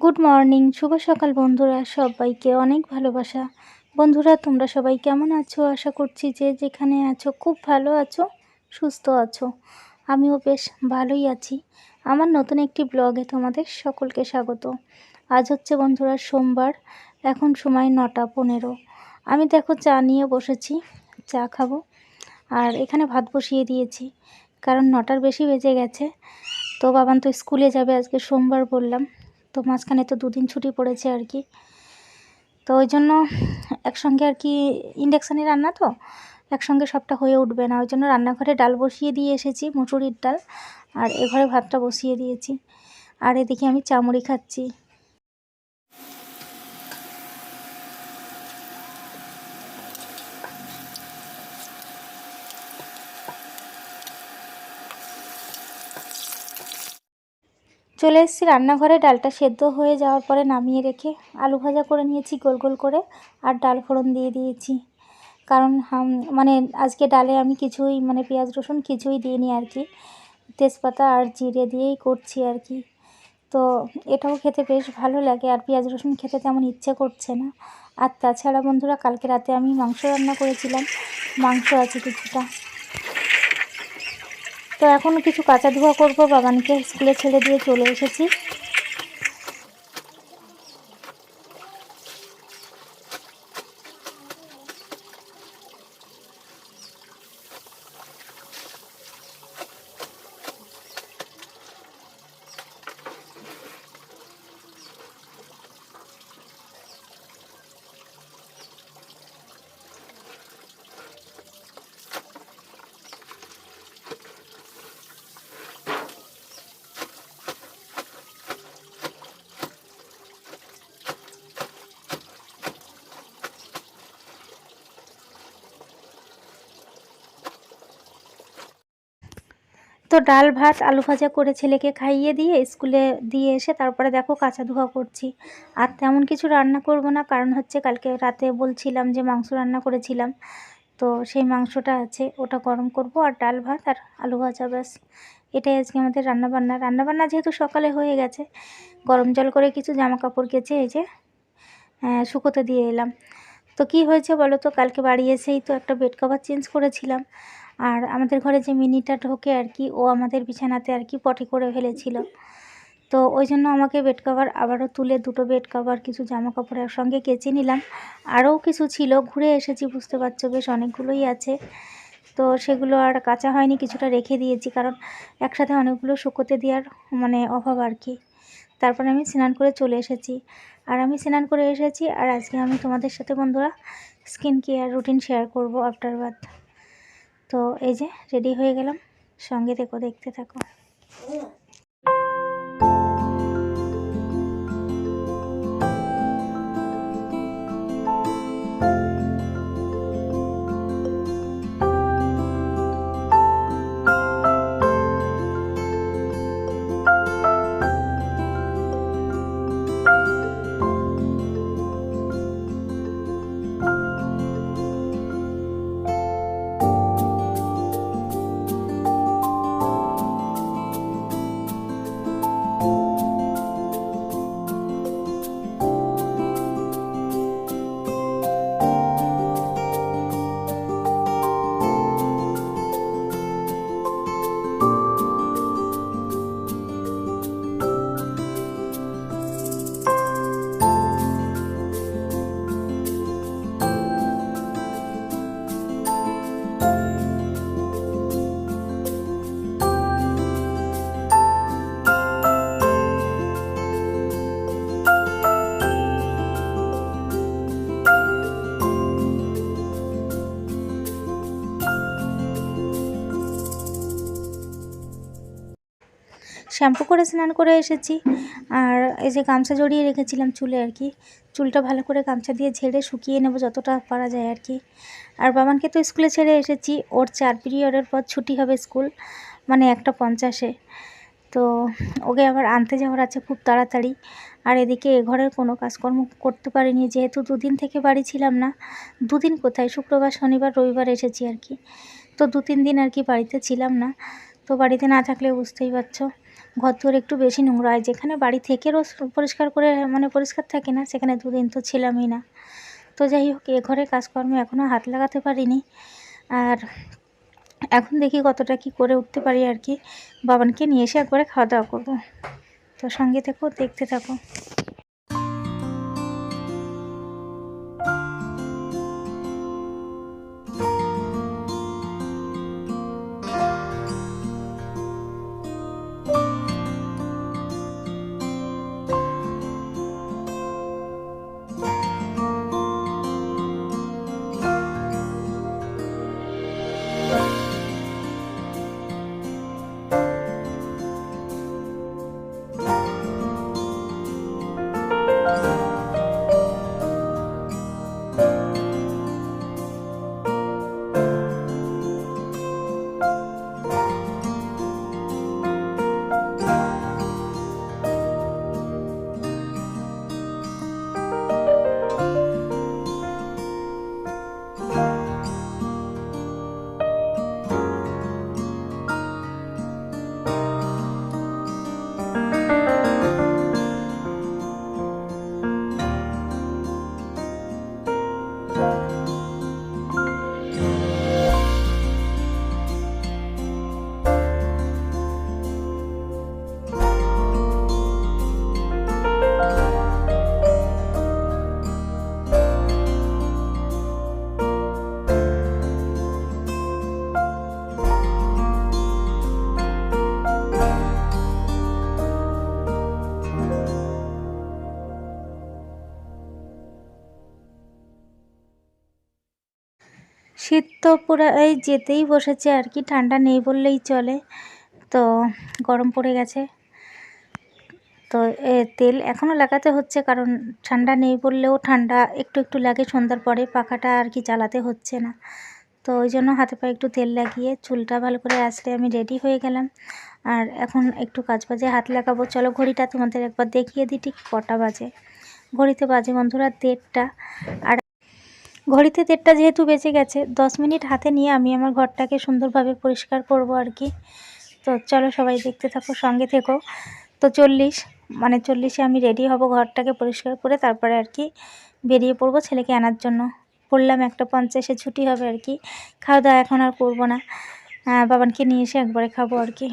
Good morning শুভ সকাল বন্ধুরা, সবাইকে অনেক ভালোবাসা। বন্ধুরা, তোমরা সবাই কেমন আছো? আশা করছি যে যেখানে আছো, খুব ভালো আছো, সুস্থ আছো। আমিও বেশ ভালোই আছি। আমার নতুন একটি ব্লগে তোমাদের সকলকে স্বাগত। আজ হচ্ছে বন্ধুরা সোমবার, এখন সময় নটা পনেরো। আমি দেখো চা নিয়ে বসেছি, চা খাব। আর এখানে ভাত বসিয়ে দিয়েছি, কারণ নটার বেশি বেজে গেছে। তো বাবান তো স্কুলে যাবে, আজকে সোমবার বললাম। তো মাঝখানে তো দুদিন ছুটি পড়েছে আর কি। তো ওই জন্য একসঙ্গে আর কি ইন্ডাকশানে রান্না তো, একসঙ্গে সবটা হয়ে উঠবে না। ওই জন্য রান্নাঘরে ডাল বসিয়ে দিয়ে এসেছি মুসুরির ডাল, আর এ ঘরে ভাতটা বসিয়ে দিয়েছি। আর এদিকে আমি চামড়ি খাচ্ছি। চলে এসেছি রান্নাঘরে। ডালটা সেদ্ধ হয়ে যাওয়ার পরে নামিয়ে রেখে আলু ভাজা করে নিয়েছি, গোল গোল করে, আর ডাল ফোড়ন দিয়ে দিয়েছি। কারণ মানে আজকে ডালে আমি কিছুই মানে পেঁয়াজ রসুন কিছুই দিইনি আর কি। তেজপাতা আর জিরে দিয়েই করছি আর কি। তো এটাও খেতে বেশ ভালো লাগে, আর পেঁয়াজ রসুন খেতে তেমন ইচ্ছে করছে না। আর তাছাড়া বন্ধুরা, কালকে রাতে আমি মাংস রান্না করেছিলাম। মাংস আছে কিছুটা। তো এখন কিছু কাঁচা ধোয়া করব বাবানকে স্কুলে ছেড়ে দিয়ে চলে এসেছি। তো ডাল, ভাত, আলু ভাজা করে ছেলেকে খাইয়ে দিয়ে স্কুলে দিয়ে এসে তারপরে দেখো কাঁচা ধোয়া করছি। আর তেমন কিছু রান্না করব না, কারণ হচ্ছে কালকে রাতে বলছিলাম যে মাংস রান্না করেছিলাম। তো সেই মাংসটা আছে, ওটা গরম করব আর ডাল, ভাত আর আলু ভাজা, ব্যাস। এটাই আজকে আমাদের রান্নাবান্না। রান্নাবান্না যেহেতু সকালে হয়ে গেছে, গরম জল করে কিছু জামা কাপড় কেচে এই যে শুকোতে দিয়ে এলাম। তো কি হয়েছে বলো তো? কালকে বাড়ি এসেই তো একটা বেড কভার চেঞ্জ করেছিলাম। আর আমাদের ঘরে যে মিনিটা ঢোকে আর কি, ও আমাদের বিছানাতে আর কি পটি করে ফেলেছিল। তো ওই জন্য আমাকে বেড কভার আবারও তুলে, দুটো বেড কভার কিছু জামা কাপড়ের সঙ্গে কেচে নিলাম। আরও কিছু ছিল, ঘুরে এসেছি, বুঝতে পারছ, বেশ অনেকগুলোই আছে। তো সেগুলো আর কাঁচা হয়নি, কিছুটা রেখে দিয়েছি, কারণ একসাথে অনেকগুলো শুকোতে দেওয়ার মানে অভাব আর কি। তারপর আমি স্নান করে চলে এসেছি। আর আমি স্নান করে এসেছি, আর আজকে আমি তোমাদের সাথে বন্ধুরা স্কিন কেয়ার রুটিন শেয়ার করব আফটার বাথ তো এই যে রেডি হয়ে গেলাম। সঙ্গে দেখো দেখতে থাকো। শ্যাম্পু করে স্নান করে এসেছি। আর এই যে গামছা জড়িয়ে রেখেছিলাম চুলে আর কি, চুলটা ভালো করে গামছা দিয়ে ঝেড়ে শুকিয়ে নেব যতটা পারা যায় আর কি। আর বাবানকে তো স্কুলে ছেড়ে এসেছি, ওর চার পিরিয়ডের পর ছুটি হবে স্কুল মানে একটা পঞ্চাশে। তো ওকে আবার আনতে যাওয়ার আছে খুব তাড়াতাড়ি। আর এদিকে এ ঘরের কোনো কাজকর্ম করতে পারিনি, যেহেতু দুদিন থেকে বাড়ি ছিলাম না। দুদিন কোথায়? শুক্রবার, শনিবার, রবিবার এসেছি আর কি। তো দু তিন দিন আর কি বাড়িতে ছিলাম না। তো বাড়িতে না থাকলে বুঝতেই পারছ। ঘর দুয়ার একটু বেশি নোংরা হয়। যেখানে বাড়ি থেকে রোজ পরিষ্কার করে মানে পরিষ্কার থাকে না, সেখানে দুদিন তো ছিলামই না। তো যাই হোক, এ ঘরে কাজকর্মে এখনও হাত লাগাতে পারিনি। আর এখন দেখি কতটা কি করে উঠতে পারি আর কি। বাবানকে নিয়ে এসে একবারে খাওয়া দাওয়া করব। তো সঙ্গে থেকো দেখতে থাকো। তো পুরো এই যেতেই বসেছে আর কি, ঠান্ডা নেই বললেই চলে। তো গরম পড়ে গেছে। তো তেল এখনও লাগাতে হচ্ছে কারণ ঠান্ডা নেই বললেও ঠান্ডা একটু একটু লাগে সন্ধ্যার পরে, পাখাটা আর কি চালাতে হচ্ছে না। তো ওই জন্য হাতে পায়ে একটু তেল লাগিয়ে চুলটা ভালো করে আসলে আমি রেডি হয়ে গেলাম। আর এখন একটু কাজ বাজে, হাত লাগাবো। চলো ঘড়িটা তোমাদের একবার দেখিয়ে দিই ঠিক কটা বাজে। ঘড়িতে বাজে বন্ধুরা দেড়টা। আর ঘড়িতে দেড়টা যেহেতু বেঁচে গেছে, দশ মিনিট হাতে নিয়ে আমি আমার ঘরটাকে সুন্দরভাবে পরিষ্কার করব আর কি। তো চলো সবাই দেখতে থাকো, সঙ্গে থেকো। তো চল্লিশ মানে চল্লিশে আমি রেডি হব ঘরটাকে পরিষ্কার করে, তারপরে আর কি বেরিয়ে পড়ব ছেলেকে আনার জন্য। পড়লাম একটা পঞ্চাশে, ছুটি হবে আর কি। খাওয়া দাওয়া এখন আর করব না। বাবানকে নিয়ে এসে একবারে খাব আর কি।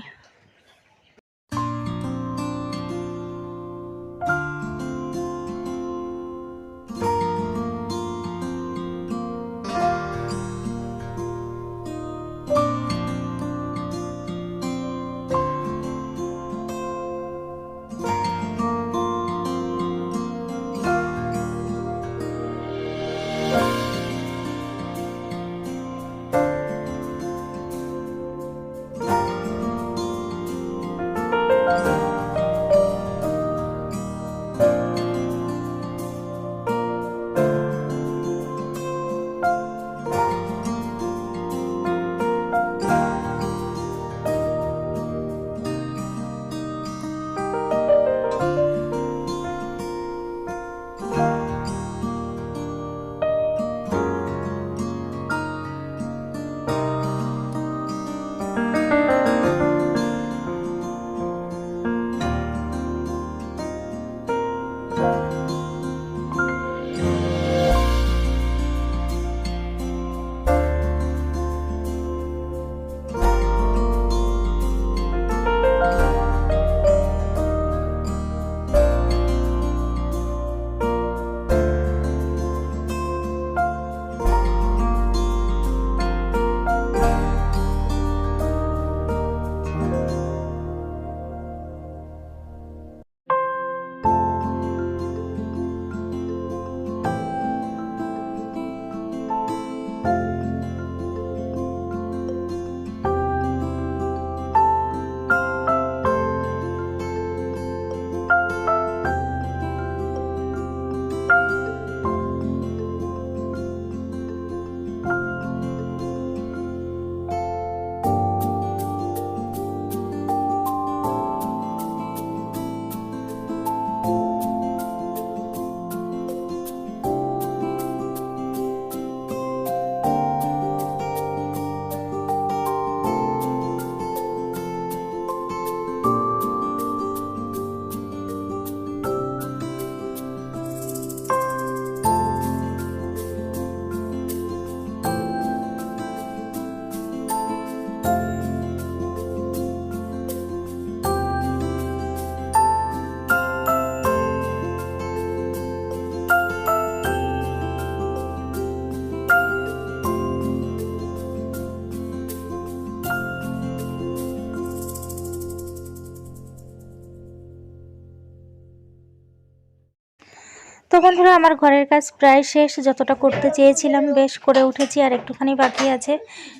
তো বন্ধুরা, আমার ঘরের কাজ প্রায় শেষ। যতটা করতে চেয়েছিলাম, বেশ করে উঠেছি আর একটুখানি বাকি আছে।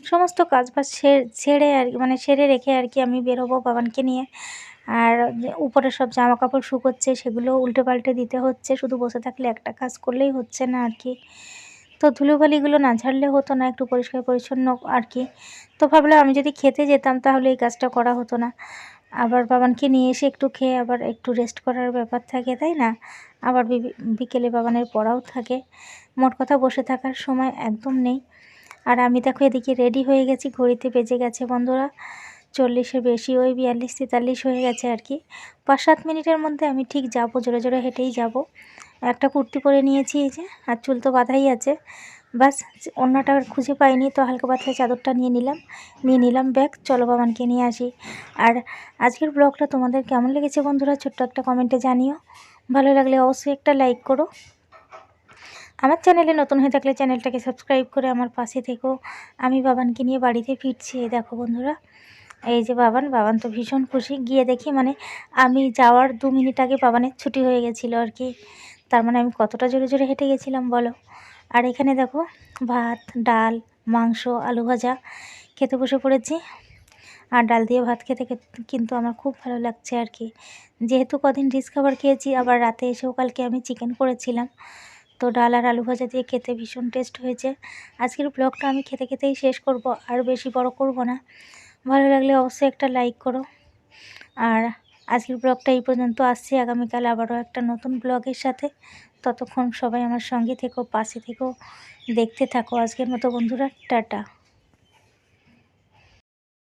সমস্ত কাজ বাজ ছেড়ে আর মানে সেরে রেখে আর কি আমি বেরোবো বাবানকে নিয়ে। আর উপরে সব জামা কাপড় শুকোচ্ছে, সেগুলো উল্টে পাল্টে দিতে হচ্ছে। শুধু বসে থাকলে একটা কাজ করলেই হচ্ছে না আর কি। তো ধুলোবালিগুলো না ঝাড়লে হতো না, একটু পরিষ্কার পরিচ্ছন্ন আর কি। তো ভাবলাম আমি যদি খেতে যেতাম, তাহলে এই কাজটা করা হতো না। আবার বাবানকে নিয়ে এসে একটু খেয়ে আবার একটু রেস্ট করার ব্যাপার থাকে, তাই না? আবার বিকেলে বাগানের পড়াও থাকে। মোট কথা বসে থাকার সময় একদম নেই। আর আমি দেখো এদিকে রেডি হয়ে গেছি, ঘড়িতে বেজে গেছে বন্ধুরা। চল্লিশের বেশি, ওই বিয়াল্লিশ তেতাল্লিশ হয়ে গেছে আর কি। পাঁচ সাত মিনিটের মধ্যে আমি ঠিক যাব, জোরে জোরে হেঁটেই যাব। একটা কুর্তি পরে নিয়েছি এই যে, আর চুল তো বাঁধাই আছে। বাস অন্যটা খুঁজে পাইনি, তো হালকা পাতলা চাদরটা নিয়ে নিলাম। নিয়ে নিলাম ব্যাগ, চলো বাবানকে নিয়ে আসি। আর আজকের ব্লগটা তোমাদের কেমন লেগেছে বন্ধুরা, ছোট্ট একটা কমেন্টে জানিও। ভালো লাগলে অবশ্যই একটা লাইক করো। আমার চ্যানেলে নতুন হয়ে থাকলে চ্যানেলটাকে সাবস্ক্রাইব করে আমার পাশে থেকো। আমি বাবানকে নিয়ে বাড়িতে ফিরছি দেখো বন্ধুরা। এই যে বাবান বাবান তো ভীষণ খুশি। গিয়ে দেখি মানে আমি যাওয়ার দু মিনিট আগে বাবানের ছুটি হয়ে গেছিল আর কি। তার মানে আমি কতটা জোরে জোরে হেঁটে গেছিলাম বলো। আর এখানে দেখো ভাত, ডাল, মাংস, আলু ভাজা। খেতে বসে পড়েছি। আর ডাল দিয়ে ভাত খেতে কিন্তু আমার খুব ভালো লাগছে আর কি। যেহেতু কদিন রিচ খাবার খেয়েছি, আবার রাতে এসেও কালকে আমি চিকেন করেছিলাম। তো ডাল আর আলু ভাজা দিয়ে খেতে ভীষণ টেস্ট হয়েছে। আজকের ব্লগটা আমি খেতে খেতেই শেষ করব, আর বেশি বড় করব না। ভালো লাগলে অবশ্যই একটা লাইক করো। আর আজকের ব্লগটা এই পর্যন্ত আসছি, আগামীকাল আবারও একটা নতুন ব্লগের সাথে। ততক্ষণ সবাই আমার সঙ্গে থেকো, পাশে থেকো, দেখতে থাকো। আজকের মতো বন্ধুরা, টাটা।